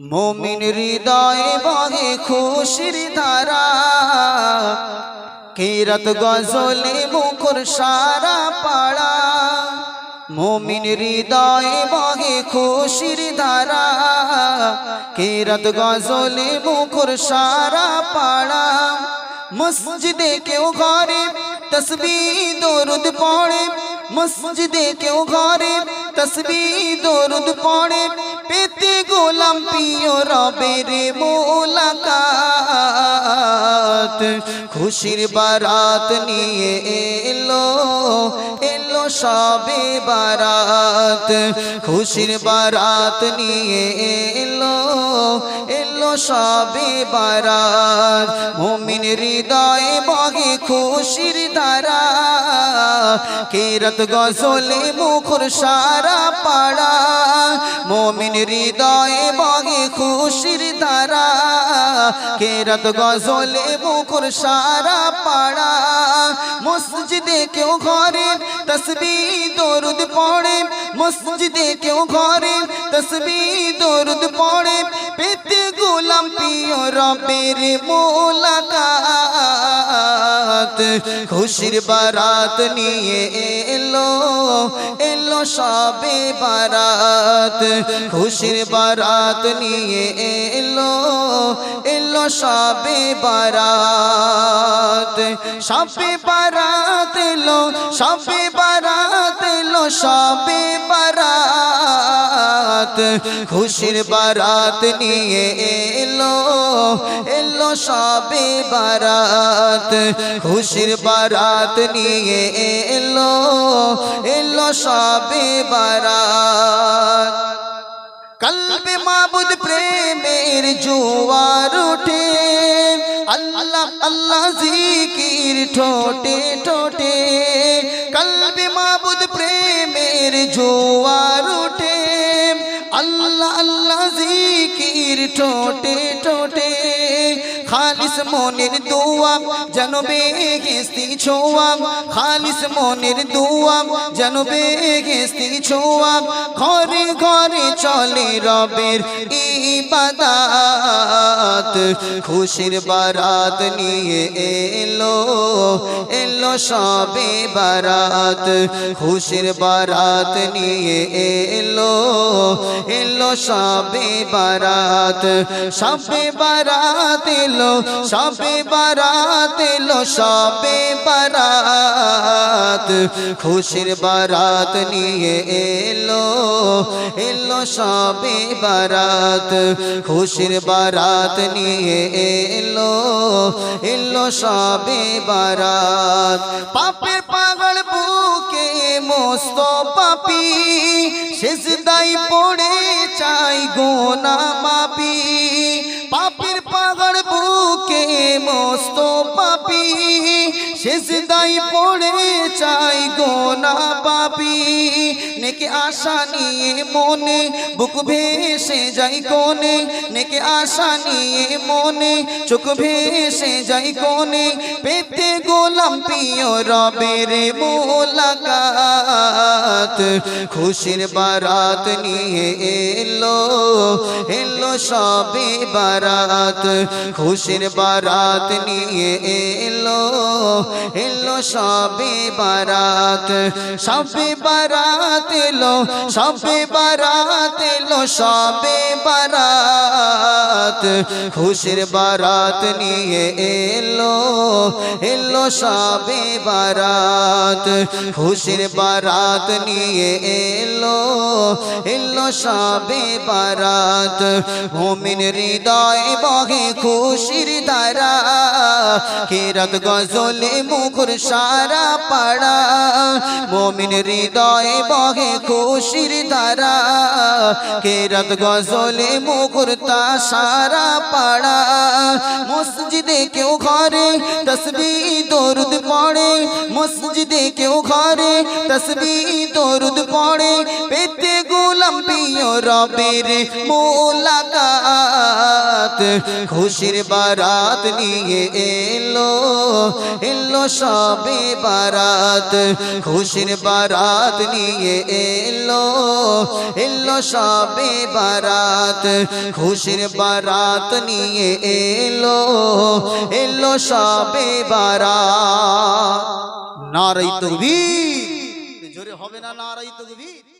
মমিন হৃদয়ে বহে খুশির ধারা। কেরাত গজলে মুখর সারা পাড়া। মমিন হৃদয়ে বহে খুশির ধারা। কেরাত গজলে মুখর সারা পাড়া। মসজিদে কেউ ঘরে তসবি দরুদ পড়ে। মসজিদে কেউ ঘরে তসবি দরুদ পড়ে। পেতে গোলাম পিও রবের মোলাকাত। খুশির বারাত নিয়ে এলো এলো সবে বারাত। খুশির বারাত নিয়ে এলো এলো সবে বারাত। মুমিন হৃদয়ে বহে খুশির ধারা। কেরত গজলে মুখর সারা পাড়া। মুমিন হৃদয়ে বহে খুশির ধারা। কেরত গজলে মুখর সারা পাড়া। মসজিদে কেউ ঘরে তসবি দরুদ পড়ে। মসজিদে কেউ ঘরে তসবি দরুদ পড়ে। পেতে গোলাম পিও রবের মোলাকাত খুশির বারাত নিয়ে এলো এলো সবে বারাত, খুশির বারাত নিয়ে এলো এলো সবে বারাত। সবে বারাত এলো, সবে বারাত এলো, সবে বারাত। খুশির বারাত নিয়ে এলো এলো সবে বারাত। খুশির বারাত নিয়ে এলো এলো সবে বারাত। কলবে মাবুদ প্রেমের জোয়ার উঠে আল্লাহ আল্লাহ জিকির ঠোঁটে ঠোঁটে। কলবে মাবুদ প্রেমের জোয়ার উঠে আল্লাহ আল্লাহ জিকির টোটে ঠোঁটে। খালিস মনের দোয়া যেন বেহেস্তি ছোয়া। খালিস মনের দোয়া যেন বেহেস্তি ছোয়া। ঘরে ঘরে চলে রবের ইবাদাত। খুশির বারাত নিয়ে এলো এলো সবে বারাত। খুশির বারাত নিয়ে এলো এলো সবে বারাত। সবে বারাত এলো সবে বারাত এলো সবে বারাত। খুশির বারাত নিয়ে এলো এলো সবে বারাত। খুশির বারাত নিয়ে এলো এলো সবে বারাত। পাপের পাগল বুকে মস্ত পাপি শেষ দাই পড়ে চাই গোনা শেষ দাই পড়ে চাই গোনা পাপি। নেকে আশা নিয়ে মনে বুক ভেসে যাই কোনে নেকে আশা নিয়ে মনে চোখ ভেসে যাই কোনে পেতে গোলাম পিও রবের মোলাকাত। খুশির বারাত নিয়ে এলো এলো সবে বারাত। খুশির বারাত নিয়ে এলো এলো সবে বারাত। সবে বারাত এলো, সবে বারাত এলো, সবে বারাত। খুশির বারাত নিয়ে এলো এলো সবে বারাত। খুশির বারাত নিয়ে এলো এলো সবে বারাত। মুমিন হৃদয় বহে খুশির ধারা কেরাত গজলে মুখর সারা পাড়া মুমিন হৃদয়ে বহে খুশির ধারা, কেরাত গজলে মুকুরতা সারা পাড়া। মসজিদে কেউ ঘরে তসবি দরুদ পড়ে, মসজিদে কেউ ঘরে তসবি দরুদ পড়ে। পেতে গোলাম রবের মোলাকাত, খুশির বারাত নিয়ে এলো এলো সবে বারাত, খুশির বারাত নিয়ে এলো এলো সবে বারাত, খুশির বারাত নিয়ে এলো এলো সবে বারাত। নারাই তকবীর। জোরে হবে না নারাই তকবীর?